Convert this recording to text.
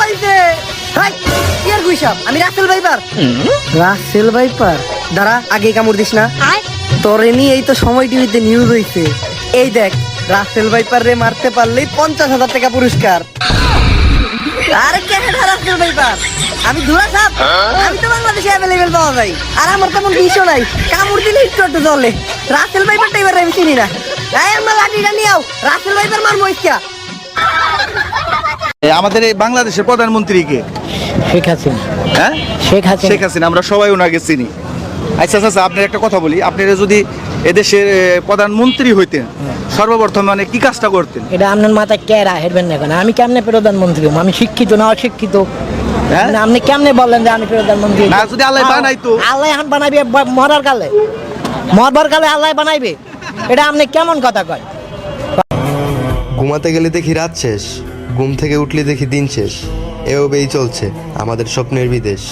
High গুইসাব আমি? Russell viper. Russell viper? দাঁড়া আগে কামড় দিস না। তোরে নিয়ে এই তো সময় টিভিতে নিউজ হইছে। এই দেখ রাসেল ভাইপার রে মারতে পারলেই পঞ্চাশ হাজার টাকা পুরস্কার। আরে কে রাসেল ভাইপার? আমি ধুরা সাপ। আমি তো বাংলাদেশে অ্যাভেলেবেল পাওয়া যায়। আর আমার তেমন বিষও নাই। কামড় দিলে একটু একটু জলে রাসেল ভাইপারটা এবার আমি চিনি না। এই আমার লাঠিটা নিয়ে আও। রাসেল ভাইপার মারবো ইচ্ছা আমাদের এই বাংলাদেশের প্রধানমন্ত্রী কে শেখ হাসিনা। হ্যাঁ? শেখ হাসিনা। শেখ হাসিনা আমরা সবাই ওনাকে চিনি। আচ্ছা আচ্ছা আপনার একটা কথা বলি। আপনারা যদি এদেশের প্রধানমন্ত্রী হইতেন সর্বপ্রথম মানে কি কাজটা করতেন? এটা আপনার মাথায় কেরা হেরবেন না কেন? আমি কেমনে প্রধানমন্ত্রী হব? আমি শিক্ষিত না অশিক্ষিত? হ্যাঁ? মানে আপনি কেমনে বললেন যে আমি প্রধানমন্ত্রী? না, যদি আল্লাহ বানাইতো। আল্লাহ এখন বানাইবে ব- মরার কালে। মরবার কালে আল্লাহ বানাইবে? এটা আপনি কেমন কথা কয়? ঘুমাতে গেলে দেখি রাত শেষ, ঘুম থেকে উঠলে দেখি দিন শেষ। এভাবেই চলছে আমাদের স্বপ্নের বিদেশ।